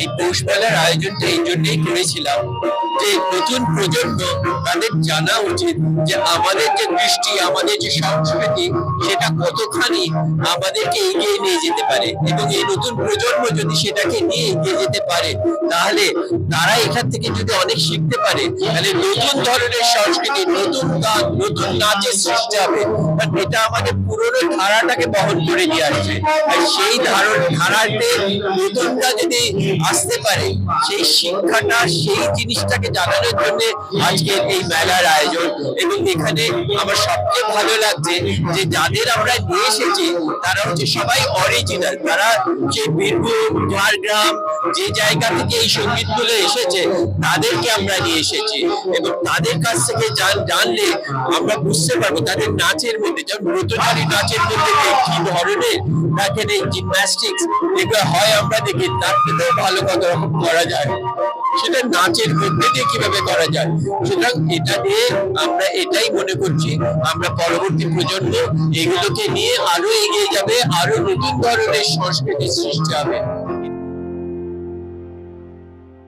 এই পৌষ মেলার আয়োজনটা এই জন্যই করেছিলাম যে নতুন প্রজন্ম তাদের জানা উচিত যে আমাদের যে দৃষ্টি আমাদের যে সংস্কৃতি সেটা কতখানি আমাদেরকে এগিয়ে নিয়ে যেতে পারে এবং এই নতুন প্রজন্ম যদি সেটাকে নিয়ে এগিয়ে যেতে পারে, তাহলে তারা এখান থেকে যদি অনেক শিখতে পারে, তাহলে নতুন ধরনের সংস্কৃতি, নতুন গান, নতুন নাচের সৃষ্টি হবে। এটা আমাদের পুরনো ধারাটাকে বহন করে নিয়ে আসছে। আর সেই ধারণ ধারাতে নতুনটা যদি আসতে পারে, সেই শিক্ষাটা, সেই জিনিসটাকে জানানোর জন্য আজকের এই মেলার আয়োজন। এবং এখানে আমার সবচেয়ে ভালো লাগছে যে যাদের আমরা নিয়ে এসেছি, তারা হচ্ছে সবাই অরিজিনাল তারা যে বীরভূম, ঝাড়গ্রাম, যে জায়গা থেকে এই সংগীত সঙ্গীতগুলো এসেছে, তাদেরকে আমরা নিয়ে এসেছি। এবং তাদের কাছ থেকে জান জানলে আমরা বুঝতে পারব তাদের নাচের মধ্যে, যেমন ব্রতচারী নাচের মধ্যে কি ধরনের দেখেন এই জিমন্যাস্টিক্স এগুলো হয় আমরা দেখি, তার থেকেও ভালো কত রকম করা যায়। সেটা নাচের মধ্যে দিয়ে কীভাবে করা যায়? সুতরাং এটা নিয়ে আমরা এটাই মনে করছি, আমরা পরবর্তী প্রজন্ম এগুলোকে নিয়ে আরও এগিয়ে যাবে, আরও নতুন ধরনের সংস্কৃতির সৃষ্টি হবে।